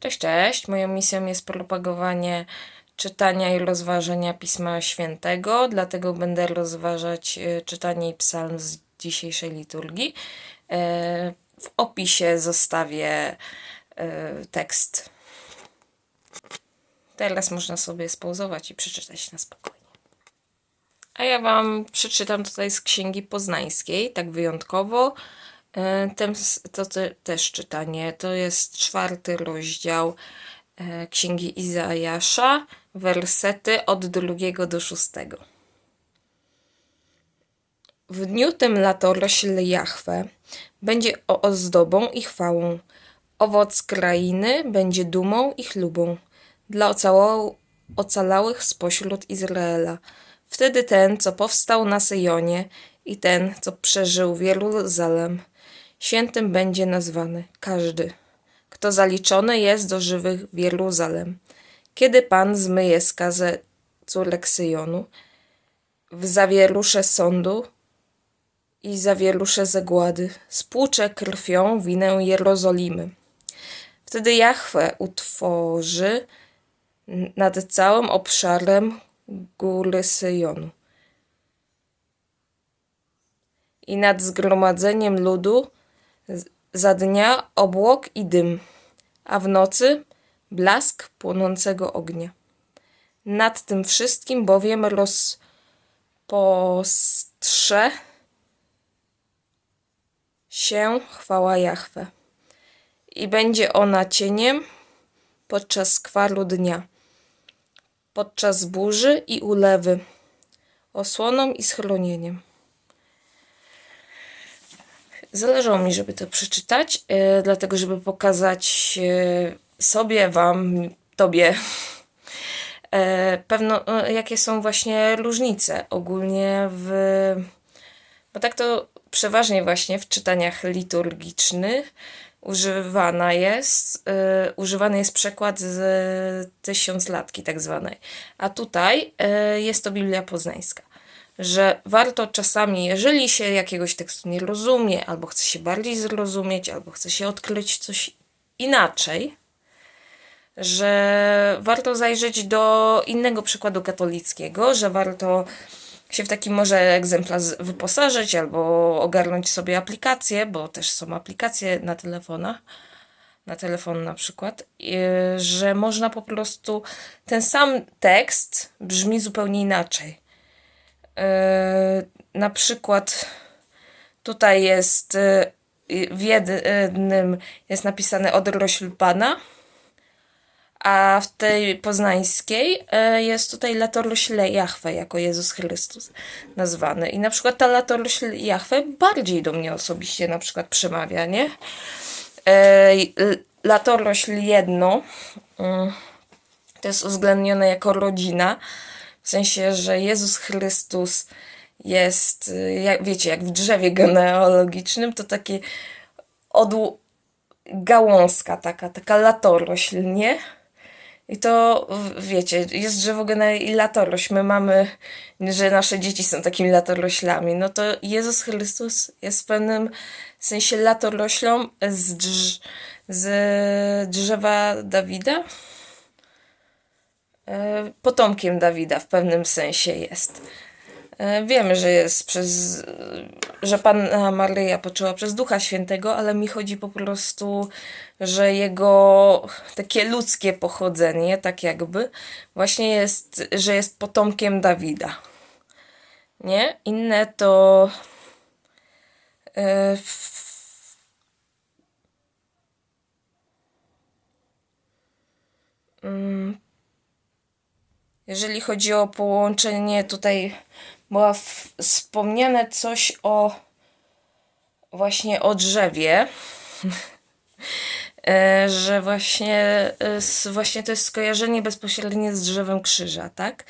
Cześć, cześć. Moją misją jest propagowanie czytania i rozważania Pisma Świętego, dlatego będę rozważać e, czytanie i psalm z dzisiejszej liturgii. E, w opisie zostawię e, tekst. Teraz można sobie spauzować i przeczytać na spokojnie. A ja Wam przeczytam tutaj z Księgi Poznańskiej, tak wyjątkowo. E, tem- To te, też czytanie. To jest czwarty rozdział e, Księgi Izajasza, wersety od drugiego do szóstego. W dniu tym latorośl Jahwe będzie ozdobą i chwałą. Owoc krainy będzie dumą i chlubą dla ocałał- ocalałych spośród Izraela. Wtedy ten, co powstał na Syjonie i ten, co przeżył w Jeruzalem, świętym będzie nazwany każdy, kto zaliczony jest do żywych w Jeruzalem. Kiedy Pan zmyje skazę córek Syjonu, w zawierusze sądu i zawierusze zagłady, spłucze krwią winę Jerozolimy. Wtedy Jahwe utworzy nad całym obszarem góry Syjonu i nad zgromadzeniem ludu za dnia obłok i dym, a w nocy blask płonącego ognia. Nad tym wszystkim bowiem rozpostrze się chwała Jahwe i będzie ona cieniem podczas kwaru dnia, podczas burzy i ulewy, osłoną i schronieniem. Zależało mi, żeby to przeczytać, e, dlatego żeby pokazać e, sobie, wam, tobie e, pewno, jakie są właśnie różnice ogólnie w. Bo tak to przeważnie właśnie w czytaniach liturgicznych używana jest, e, używany jest przekład z tysiąclatki tak zwanej. A tutaj jest to Biblia Poznańska że warto czasami, jeżeli się jakiegoś tekstu nie rozumie, albo chce się bardziej zrozumieć, albo chce się odkryć coś inaczej, że warto zajrzeć do innego przykładu katolickiego, że warto się w taki może egzemplarz wyposażyć albo ogarnąć sobie aplikację, bo też są aplikacje na telefonach, na telefon na przykład, że można po prostu ten sam tekst brzmi zupełnie inaczej. Yy, na przykład tutaj jest yy, w jednym jest napisane odrośl Pana, a w tej poznańskiej yy, jest tutaj latorośl Jahwe jako Jezus Chrystus nazwany. I na przykład ta latorośl Jahwe bardziej do mnie osobiście na przykład przemawia, nie? Latorośl jedno yy, to jest uwzględnione jako rodzina, w sensie, że Jezus Chrystus jest, y, jak, wiecie, jak w drzewie genealogicznym, to takie odł... gałązka taka, taka latorośl, nie? I to, wiecie, jest drzewo gene i latorośl. My mamy, że nasze dzieci są takimi latoroślami. No to Jezus Chrystus jest w pewnym sensie latoroślą z, drz... z drzewa Dawida potomkiem Dawida w pewnym sensie jest. E, Wiemy, że jest przez, że Panna Maryja poczęła przez Ducha Świętego, ale mi chodzi po prostu, że jego takie ludzkie pochodzenie, tak jakby, właśnie jest, że jest potomkiem Dawida. Nie? Inne to e, w- Jeżeli chodzi o połączenie, tutaj była wspomniane coś o właśnie o drzewie. E, że właśnie, e, właśnie to jest skojarzenie bezpośrednie z drzewem krzyża, tak?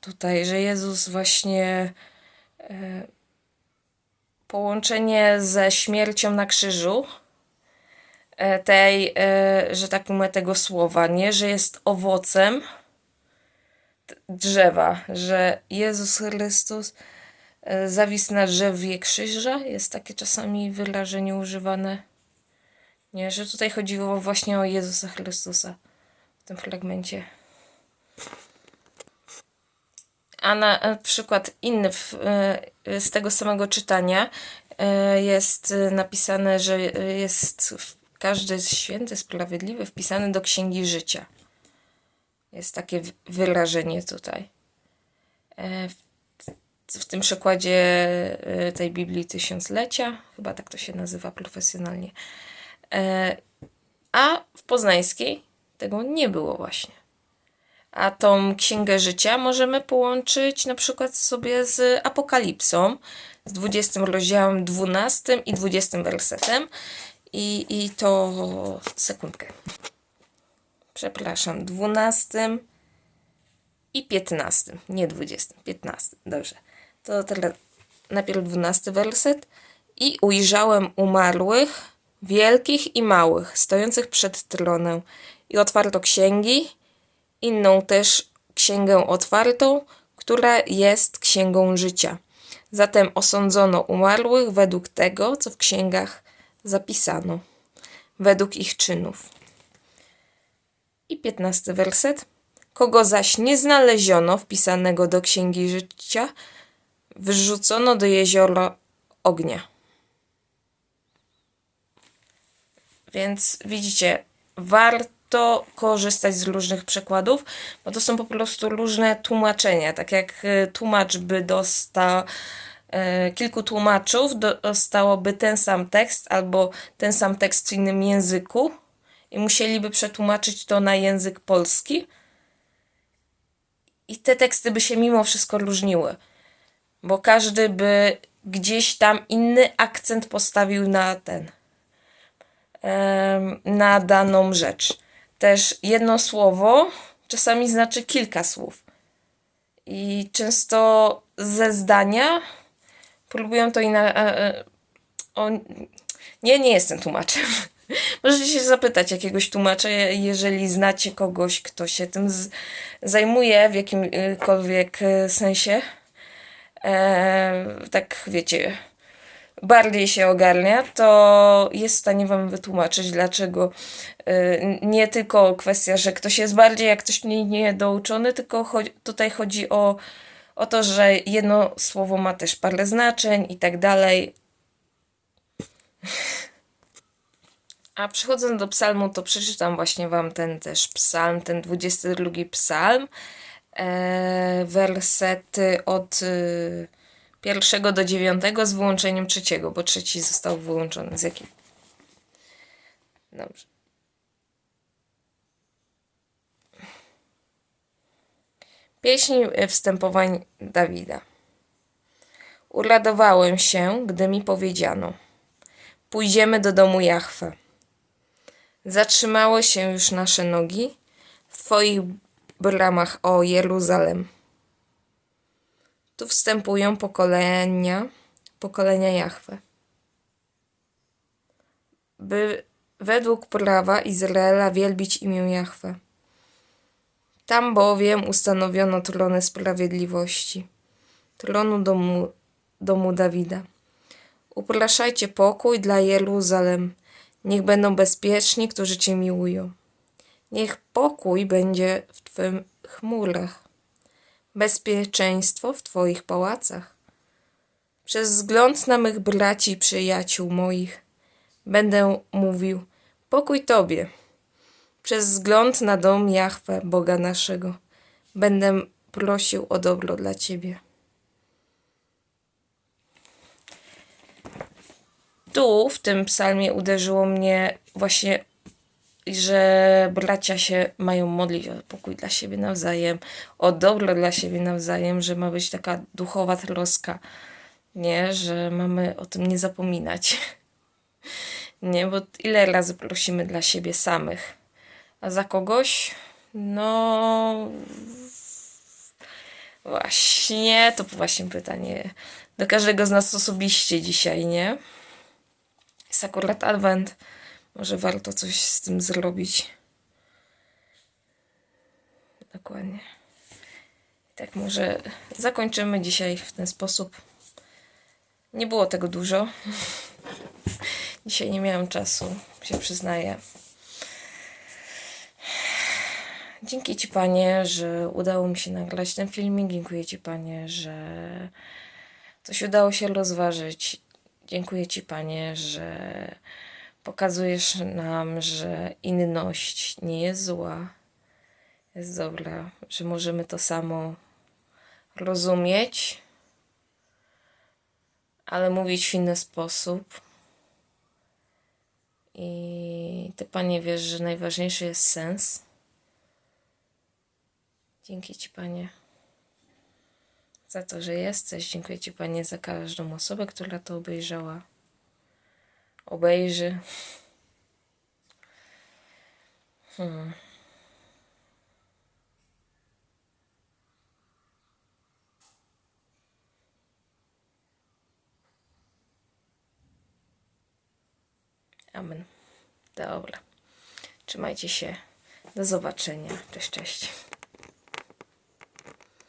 Tutaj, że Jezus właśnie e, połączenie ze śmiercią na krzyżu tej, że tak mówię, tego słowa, nie? Że jest owocem drzewa, że Jezus Chrystus e, zawisł na drzewie krzyża. Jest takie czasami wyrażenie używane. Nie, że tutaj chodziło właśnie o Jezusa Chrystusa w tym fragmencie. A na e, przykład inny e, z tego samego czytania jest napisane, że jest każdy święty, sprawiedliwy wpisany do księgi życia. Jest takie wyrażenie tutaj. E, W, w tym przykładzie e, tej Biblii Tysiąclecia, chyba tak to się nazywa profesjonalnie. E, A w poznańskiej tego nie było właśnie. A tą księgę życia możemy połączyć na przykład sobie z Apokalipsą, z 20 rozdziałem 12 i 20 wersetem. I, I to sekundkę. Przepraszam, 12 i 15, nie 20, 15. Dobrze. To teraz najpierw 12 werset. I ujrzałem umarłych, wielkich i małych, stojących przed tronem. I otwarto księgi, inną też księgę otwartą, która jest księgą życia. Zatem osądzono umarłych według tego, co w księgach zapisano, według ich czynów. I piętnasty werset. Kogo zaś nie znaleziono wpisanego do księgi życia, wyrzucono do jeziora ognia. Więc widzicie, warto korzystać z różnych przekładów, bo to są po prostu różne tłumaczenia. Tak jak y, tłumacz by dostał, e, kilku tłumaczów dostałoby ten sam tekst albo ten sam tekst w innym języku i musieliby przetłumaczyć to na język polski. I te teksty by się mimo wszystko różniły, bo każdy by gdzieś tam inny akcent postawił na ten na daną rzecz. Też jedno słowo czasami znaczy kilka słów. I często ze zdania próbują to inna. E, nie, nie jestem tłumaczem. Możecie się zapytać jakiegoś tłumacza, je- jeżeli znacie kogoś, kto się tym zajmuje w jakimkolwiek e, sensie. E, tak wiecie, bardziej się ogarnia, to jest w stanie Wam wytłumaczyć, dlaczego y, nie tylko kwestia, że ktoś jest bardziej, jak ktoś nie, nie douczony, tylko tutaj chodzi o, o to, że jedno słowo ma też parę znaczeń i tak dalej. A przechodząc do psalmu, to przeczytam właśnie Wam ten też psalm, ten 22 psalm, e, wersety od y, pierwszego do dziewiątego z wyłączeniem trzeciego, bo trzeci został wyłączony. Z jakim? Dobrze. Pieśń e, wstępowań Dawida. Uradowałem się, gdy mi powiedziano: Pójdziemy do domu Jahwe. Zatrzymały się już nasze nogi w Twoich bramach, o Jeruzalem. Tu wstępują pokolenia, pokolenia Jahwe. By według prawa Izraela wielbić imię Jahwe. Tam bowiem ustanowiono trony sprawiedliwości, tronu domu, domu Dawida. Upraszajcie pokój dla Jeruzalem. Niech będą bezpieczni, którzy Cię miłują. Niech pokój będzie w Twych chmurach bezpieczeństwo w Twoich pałacach. Przez wzgląd na mych braci i przyjaciół moich będę mówił pokój Tobie. Przez wzgląd na dom Jahwe, Boga naszego, będę prosił o dobro dla Ciebie. Tu, w tym psalmie, uderzyło mnie właśnie że bracia się mają modlić o pokój dla siebie nawzajem, o dobro dla siebie nawzajem, że ma być taka duchowa troska, nie, że mamy o tym nie zapominać. Nie, bo ile razy prosimy dla siebie samych, a za kogoś, no właśnie, to właśnie pytanie do każdego z nas osobiście dzisiaj, nie? Jest akurat adwent. Może warto coś z tym zrobić. Dokładnie. Tak, może zakończymy dzisiaj w ten sposób. Nie było tego dużo. Dzisiaj nie miałam czasu, się przyznaję. Dzięki Ci, Panie, że udało mi się nagrać ten filmik. Dziękuję Ci, Panie, że coś udało się rozważyć. Dziękuję Ci, Panie, że pokazujesz nam, że inność nie jest zła, jest dobra, że możemy to samo rozumieć, ale mówić w inny sposób. I Ty, Panie, wiesz, że najważniejszy jest sens. Dzięki Ci, Panie, za to, że jesteś. Dziękuję Ci, Panie, za każdą osobę, która to obejrzała. Obejrzy. Hmm. Amen. Dobra. Trzymajcie się. Do zobaczenia. Cześć, cześć.